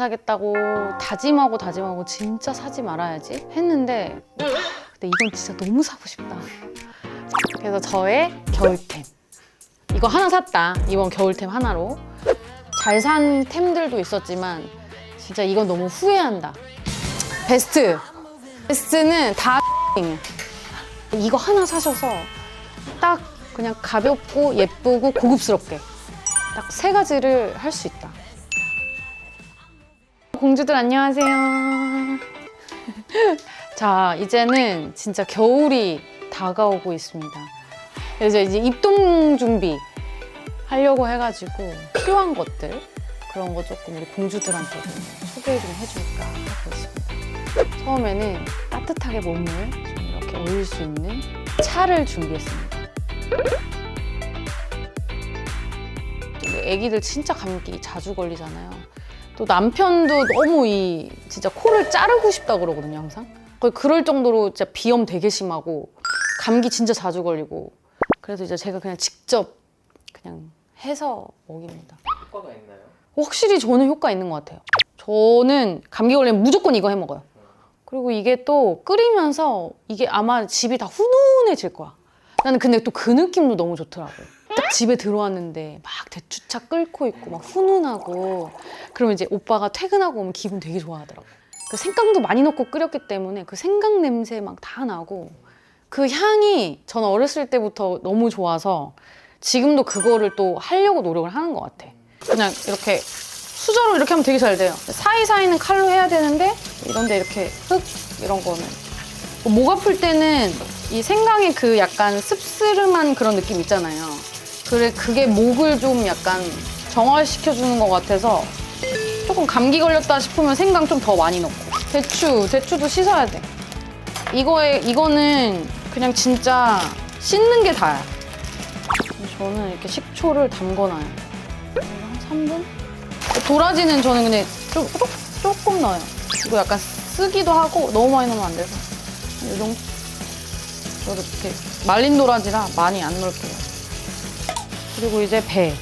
사겠다고 다짐하고 다짐하고 진짜 사지 말아야지 했는데 근데 이건 진짜 너무 사고 싶다. 그래서 저의 겨울템 이거 하나 샀다 이번 겨울템 하나로 잘 산 템들도 있었지만 진짜 이건 너무 후회한다. 베스트 베스트는 다 이거 하나 사셔서 딱 그냥 가볍고 예쁘고 고급스럽게 딱 세 가지를 할 수 있다. 공주들 안녕하세요. 자, 이제는 진짜 겨울이 다가오고 있습니다. 그래서 이제 입동 준비 하려고 해가지고 필요한 것들 그런 거 조금 우리 공주들한테도 소개 좀 해줄까 하고 있습니다. 처음에는 따뜻하게 몸을 좀 이렇게 올릴 수 있는 차를 준비했습니다. 애기들 진짜 감기 자주 걸리잖아요. 또 남편도 너무 이 진짜 코를 자르고 싶다 그러거든요, 항상. 거의 그럴 정도로 진짜 비염 되게 심하고 감기 진짜 자주 걸리고 그래서 이제 제가 그냥 직접 그냥 해서 먹입니다. 효과가 있나요? 확실히 저는 효과 있는 것 같아요. 저는 감기 걸리면 무조건 이거 해 먹어요. 그리고 이게 또 끓이면서 이게 아마 집이 다 훈훈해질 거야. 나는 근데 또 그 느낌도 너무 좋더라고요. 딱 집에 들어왔는데 막 대추차 끓고 있고 막 훈훈하고 그러면 이제 오빠가 퇴근하고 오면 기분 되게 좋아하더라고. 그 생강도 많이 넣고 끓였기 때문에 그 생강 냄새 막 다 나고 그 향이 저는 어렸을 때부터 너무 좋아서 지금도 그거를 또 하려고 노력을 하는 것 같아. 그냥 이렇게 수저로 이렇게 하면 되게 잘 돼요. 사이사이는 칼로 해야 되는데 이런데 이렇게 흙 이런 거는 목 아플 때는 이 생강의 그 약간 씁쓸한 그런 느낌 있잖아요. 그래 그게 목을 좀 약간 정화시켜 주는 것 같아서 조금 감기 걸렸다 싶으면 생강 좀 더 많이 넣고 대추 대추도 씻어야 돼. 이거에 이거는 그냥 진짜 씻는 게 다야. 저는 이렇게 식초를 담궈놔요. 한 3분? 도라지는 저는 근데 조, 조, 조금 넣어요. 이거 약간 쓰기도 하고 너무 많이 넣으면 안 돼서. 이 정도? 저도 이렇게 말린 도라지라 많이 안 넣을게요. 그리고 이제 배.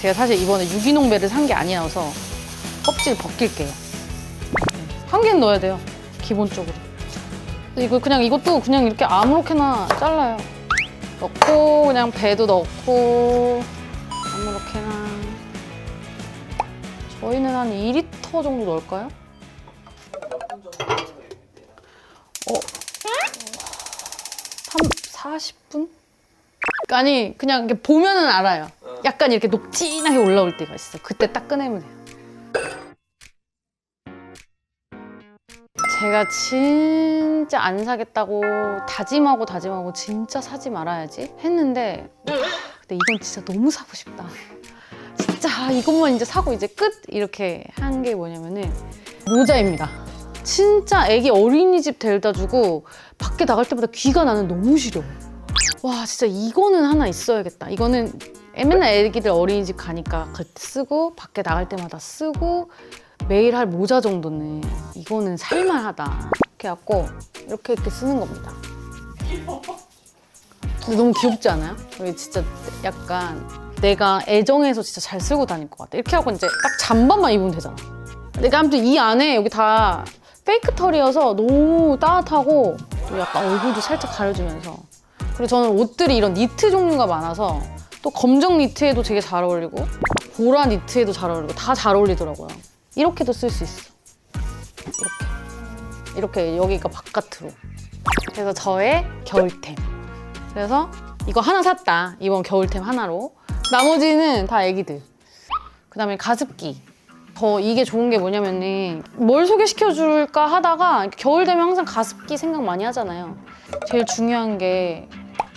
제가 사실 이번에 유기농 배를 산 게 아니어서 껍질 벗길게요. 한 개는 넣어야 돼요. 기본적으로. 이거 그냥 이것도 그냥 이렇게 아무렇게나 잘라요. 넣고 그냥 배도 넣고 아무렇게나 저희는 한 2리터 정도 넣을까요? 어? 3, 40분? 아니 그냥 이렇게 보면은 알아요. 약간 이렇게 녹진하게 올라올 때가 있어. 그때 딱 꺼내면 돼요. 제가 진짜 안 사겠다고 다짐하고 다짐하고 진짜 사지 말아야지 했는데 근데 이건 진짜 너무 사고 싶다. 진짜 아, 이것만 이제 사고 이제 끝 이렇게 한 게 뭐냐면은 모자입니다. 진짜 애기 어린이집 데려다 주고 밖에 나갈 때마다 귀가 나는 너무 시려. 와 진짜 이거는 하나 있어야겠다. 이거는 맨날 애기들 어린이집 가니까 그때 쓰고 밖에 나갈 때마다 쓰고 매일 할 모자 정도는 이거는 살만하다. 이렇게 갖고 이렇게 이렇게 쓰는 겁니다. 근데 너무 귀엽지 않아요? 이게 진짜 약간 내가 애정해서 진짜 잘 쓰고 다닐 것 같아. 이렇게 하고 이제 딱 잠바만 입으면 되잖아. 내가 아무튼 이 안에 여기 다 페이크 털이어서 너무 따뜻하고 또 약간 얼굴도 살짝 가려주면서 그리고 저는 옷들이 이런 니트 종류가 많아서 또 검정 니트에도 되게 잘 어울리고 보라 니트에도 잘 어울리고 다 잘 어울리더라고요. 이렇게도 쓸 수 있어. 이렇게. 이렇게 여기가 바깥으로. 그래서 저의 겨울템. 그래서 이거 하나 샀다. 이번 겨울템 하나로. 나머지는 다 애기들. 그 다음에 가습기. 더 이게 좋은 게 뭐냐면은 뭘 소개시켜 줄까 하다가 겨울 되면 항상 가습기 생각 많이 하잖아요. 제일 중요한 게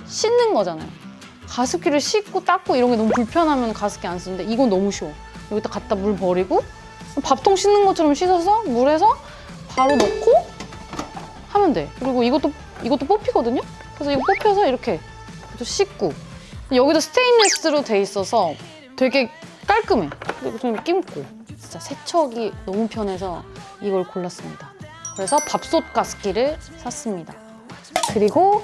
씻는 거잖아요. 가습기를 씻고 닦고 이런 게 너무 불편하면 가습기 안 쓰는데 이건 너무 쉬워. 여기다 갖다 물 버리고 밥통 씻는 것처럼 씻어서 물에서 바로 넣고 하면 돼. 그리고 이것도 이것도 뽑히거든요. 그래서 이거 뽑혀서 이렇게 또 씻고 여기도 스테인리스로 돼 있어서 되게 깔끔해. 그리고 좀 끼묻고 진짜 세척이 너무 편해서 이걸 골랐습니다. 그래서 밥솥 가습기를 샀습니다. 그리고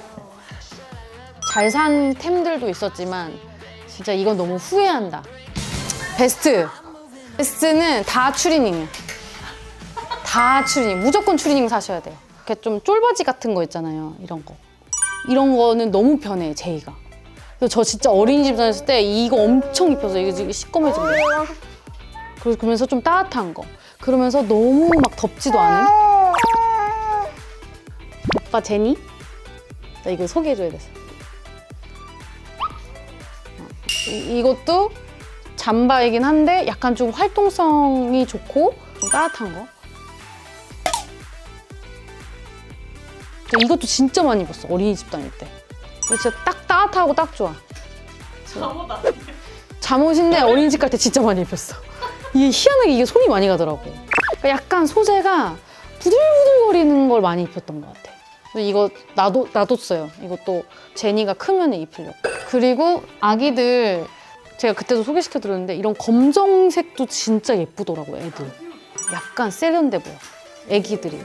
잘 산 템들도 있었지만 진짜 이건 너무 후회한다. 베스트 베스트는 다 추리닝이야. 다 추리닝. 무조건 추리닝 사셔야 돼요. 이렇게 좀 쫄바지 같은 거 있잖아요. 이런 거. 이런 거는 너무 편해, 제이가. 그래서 저 진짜 어린이집 다녔을 때 이거 엄청 입혀서 이게 지금. 그래서 그러면서 좀 따뜻한 거. 그러면서 너무 막 덥지도 않은. 오빠 제니? 나 이거 소개해줘야 돼서. 이, 이것도 잠바이긴 한데 약간 좀 활동성이 좋고 좀 따뜻한 거. 이것도 진짜 많이 입었어 어린이집 다닐 때. 이거 진짜 딱 따뜻하고 딱 좋아. 잠옷 아니에요? 잠옷인데 어린이집 갈 때 진짜 많이 입혔어. 이게 희한하게 이게 손이 많이 가더라고. 그러니까 약간 소재가 부들부들거리는 걸 많이 입혔던 것 같아. 이거 놔도, 놔뒀어요. 이것도 제니가 크면 입히려고. 그리고 아기들 제가 그때도 소개시켜 드렸는데 이런 검정색도 진짜 예쁘더라고 애들. 약간 세련돼 보여. 애기들이.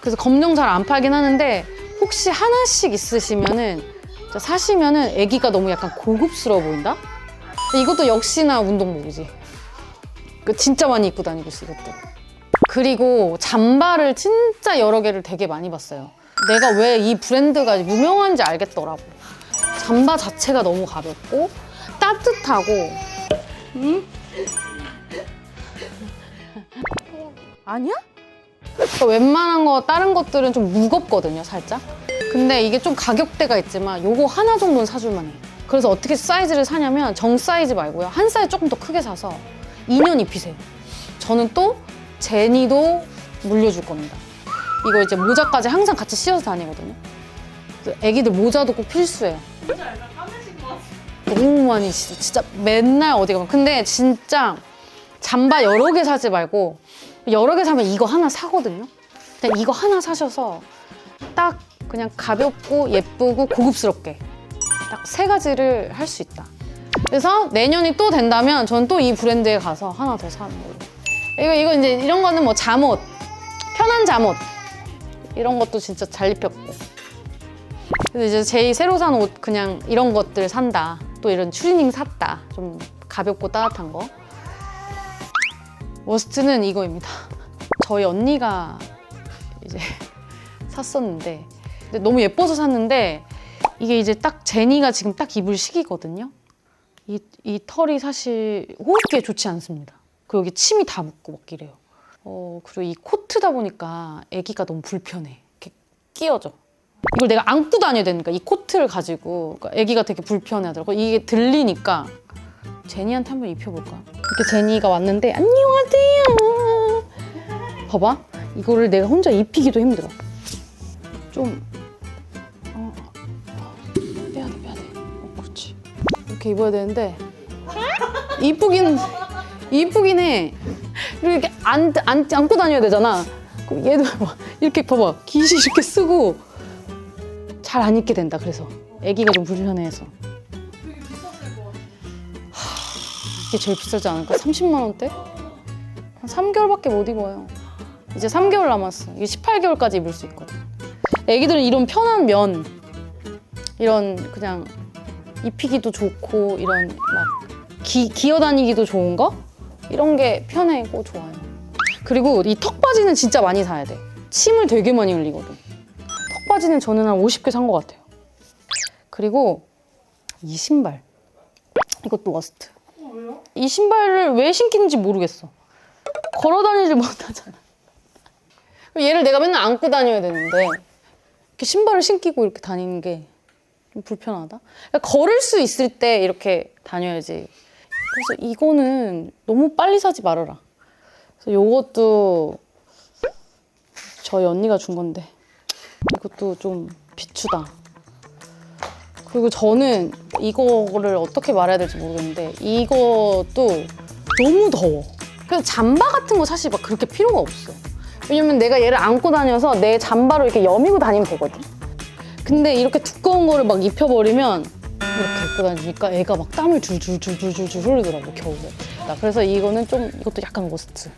그래서 검정 잘 안 팔긴 하는데 혹시 하나씩 있으시면은 사시면은 애기가 너무 약간 고급스러워 보인다? 이것도 역시나 운동복이지. 그 진짜 많이 입고 다니고 있어 이것도. 그리고 잠바를 진짜 여러 개를 되게 많이 봤어요. 내가 왜 이 브랜드가 유명한지 알겠더라고. 잠바 자체가 너무 가볍고 따뜻하고. 응? 아니야? 그러니까 웬만한 거 다른 것들은 좀 무겁거든요, 살짝. 근데 이게 좀 가격대가 있지만 요거 하나 정도는 사줄만 해. 그래서 어떻게 사이즈를 사냐면 정 사이즈 말고요. 한 사이즈 조금 더 크게 사서 2년 입히세요. 저는 또 제니도 물려줄 겁니다. 이거 이제 모자까지 항상 같이 씌워서 다니거든요. 애기들 모자도 꼭 필수예요. 너무 많이 진짜, 진짜 맨날 어디 가면 근데 진짜 잠바 여러 개 사지 말고 여러 개 사면 이거 하나 사거든요. 근데 이거 하나 사셔서 딱 그냥 가볍고 예쁘고 고급스럽게 딱 세 가지를 할 수 있다. 그래서 내년이 또 된다면 전 또 이 브랜드에 가서 하나 더 사는 걸로. 이거 이거 이제 이런 거는 뭐 잠옷 편한 잠옷 이런 것도 진짜 잘 입혔고. 그래서 이제 제이 새로 산 옷 그냥 이런 것들 산다. 또 이런 추리닝 샀다. 좀 가볍고 따뜻한 거. 워스트는 이거입니다. 저희 언니가 이제 샀었는데 근데 너무 예뻐서 샀는데 이게 이제 딱 제니가 지금 딱 입을 시기거든요. 이, 이 털이 사실 호흡기에 좋지 않습니다. 그리고 여기 침이 다 묻고 막 이래요. 어, 그리고 이 코트다 보니까 아기가 너무 불편해. 이렇게 끼어져. 이걸 내가 안고 다녀야 되니까 이 코트를 가지고 그러니까 아기가 되게 불편해하더라고. 이게 들리니까 제니한테 한번 입혀볼까? 이렇게 제니가 왔는데 안녕하세요. 봐봐. 이거를 내가 혼자 입히기도 힘들어. 좀 어, 빼야 돼, 빼야 돼. 어, 그렇지. 이렇게 입어야 되는데 이쁘긴 이쁘긴 해. 이렇게 안, 안, 안고 다녀야 되잖아. 얘도 봐. 이렇게 봐봐. 기시 이렇게 쓰고 잘 안 입게 된다. 그래서 아기가 좀것 같아요. 이게 제일 비싸지 않을까? 30만 원대? 한 3개월밖에 못 입어요. 이제 3개월 남았어. 이게 18개월까지 입을 수 있거든. 애기들은 이런 편한 면, 이런 그냥 입히기도 좋고 이런 막 기, 기어다니기도 좋은 거 이런 게 편하고 좋아요. 그리고 이 턱바지는 진짜 많이 사야 돼. 침을 되게 많이 흘리거든. 턱바지는 저는 한 50개 산 것 같아요. 그리고 이 신발 이것도 워스트. 이 신발을 왜 신기는지 모르겠어. 걸어 다니질 못하잖아. 얘를 내가 맨날 안고 다녀야 되는데 이렇게 신발을 신기고 이렇게 다니는 게 좀 불편하다. 그러니까 걸을 수 있을 때 이렇게 다녀야지. 그래서 이거는 너무 빨리 사지 말아라. 그래서 요것도 저희 언니가 준 건데 이것도 좀 비추다. 그리고 저는 이거를 어떻게 말해야 될지 모르겠는데 이것도 너무 더워. 그래서 잠바 같은 거 사실 막 그렇게 필요가 없어. 왜냐면 내가 얘를 안고 다녀서 내 잠바로 이렇게 여미고 다니면 되거든. 근데 이렇게 두꺼운 거를 막 입혀버리면 이렇게 입고 다니니까 애가 막 땀을 줄줄줄줄줄줄 흘리더라고 겨울에. 나 그래서 이거는 좀 이것도 약간 워스트.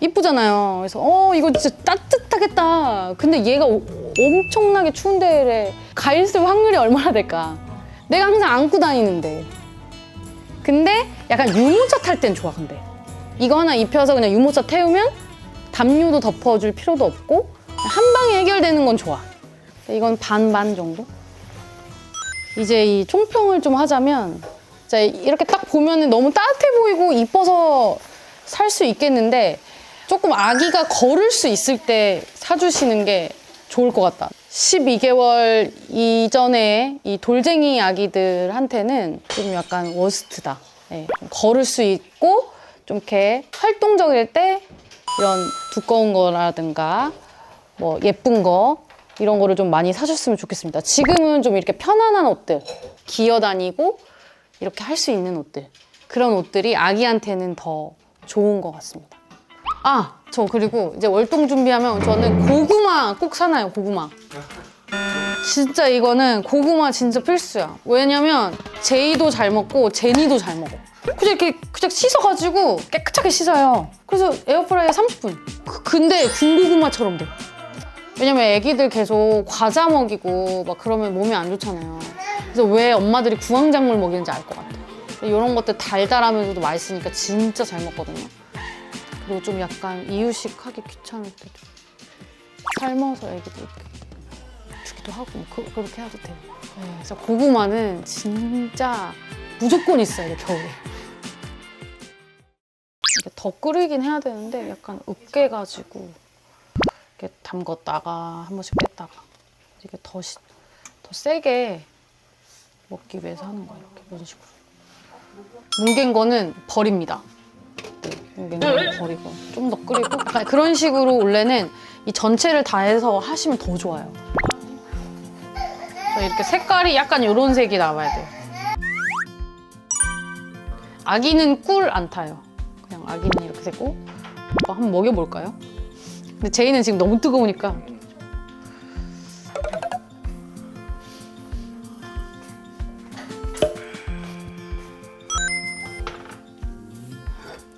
이쁘잖아요. 그래서 어 이거 진짜 따뜻하겠다. 근데 얘가 오- 엄청나게 추운 데에 가 있을 확률이 얼마나 될까? 내가 항상 안고 다니는데. 근데 약간 유모차 탈 땐 좋아 근데 이거 하나 입혀서 그냥 유모차 태우면 담요도 덮어줄 필요도 없고 한 방에 해결되는 건 좋아 이건 반반 정도 이제 이 총평을 좀 하자면 자 이렇게 딱 보면은 너무 따뜻해 보이고 이뻐서 살 수 있겠는데 조금 아기가 걸을 수 있을 때 사주시는 게 좋을 것 같다. 12개월 이전에 이 돌쟁이 아기들한테는 좀 약간 워스트다. 예, 걸을 수 있고 좀 이렇게 활동적일 때 이런 두꺼운 거라든가 뭐 예쁜 거 이런 거를 좀 많이 사줬으면 좋겠습니다. 지금은 좀 이렇게 편안한 옷들, 기어 다니고 이렇게 할 수 있는 옷들 그런 옷들이 아기한테는 더 좋은 것 같습니다. 아, 저 그리고 이제 월동 준비하면 저는 고구마 꼭 사나요, 고구마. 진짜 이거는 고구마 진짜 필수야. 왜냐면 제이도 잘 먹고 제니도 잘 먹어. 그냥 이렇게 그냥 씻어가지고 깨끗하게 씻어요. 그래서 에어프라이어 30분. 그- 근데 군고구마처럼 돼. 왜냐면 애기들 계속 과자 먹이고 막 그러면 몸이 안 좋잖아요. 그래서 왜 엄마들이 구황작물 먹이는지 알 것 같아. 이런 것들 달달하면서도 맛있으니까 진짜 잘 먹거든요. 그리고 좀 약간 이유식 하기 귀찮을 때좀 삶아서 애기들 주기도 하고 뭐 그, 그렇게 해도 돼요. 네, 그래서 고구마는 진짜 무조건 있어야 돼 겨울에. 더 끓이긴 해야 되는데 약간 으깨가지고 이렇게 담궜다가 한 번씩 뺐다가 이게 더, 시- 더 세게 먹기 위해서 하는 거예요. 이렇게 이런 식으로. 뭉갠 거는 버립니다. 네, 뭉갠 거는 버리고 좀 더 끓이고 약간 그런 식으로 원래는 이 전체를 다 해서 하시면 더 좋아요. 저 이렇게 색깔이 약간 이런 색이 나와야 돼요. 아기는 꿀 안 타요. 그냥 아기는 이렇게 되고 한번 먹여볼까요? 근데 제이는 지금 너무 뜨거우니까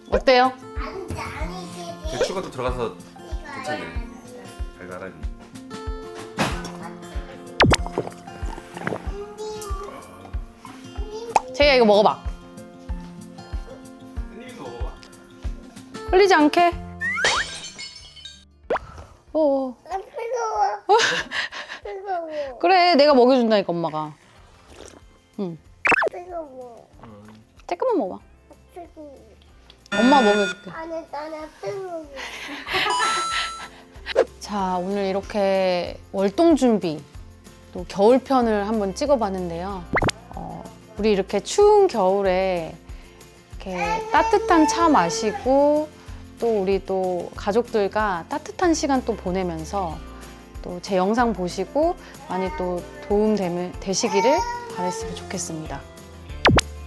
어때요? 배추가 또 들어가서 괜찮네. 달달하니. 제이야 이거 먹어봐. 흘리지 않게. 어. 아, 뜨거워. 뜨거워. 그래 내가 먹여준다니까 엄마가. 응. 뜨거워. 조금만 먹어봐. 뜨거워. 엄마 먹여줄게. 안에 나는 뜨거워. 자, 오늘 이렇게 월동 준비, 또 겨울편을 한번 찍어봤는데요. 어, 우리 이렇게 추운 겨울에 이렇게 따뜻한 차 마시고 또 우리 또 가족들과 따뜻한 시간 또 보내면서 또 제 영상 보시고 많이 또 도움 되시기를 바랬으면 좋겠습니다.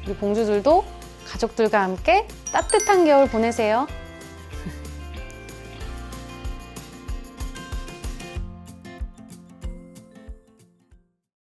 우리 봉주들도 가족들과 함께 따뜻한 겨울 보내세요.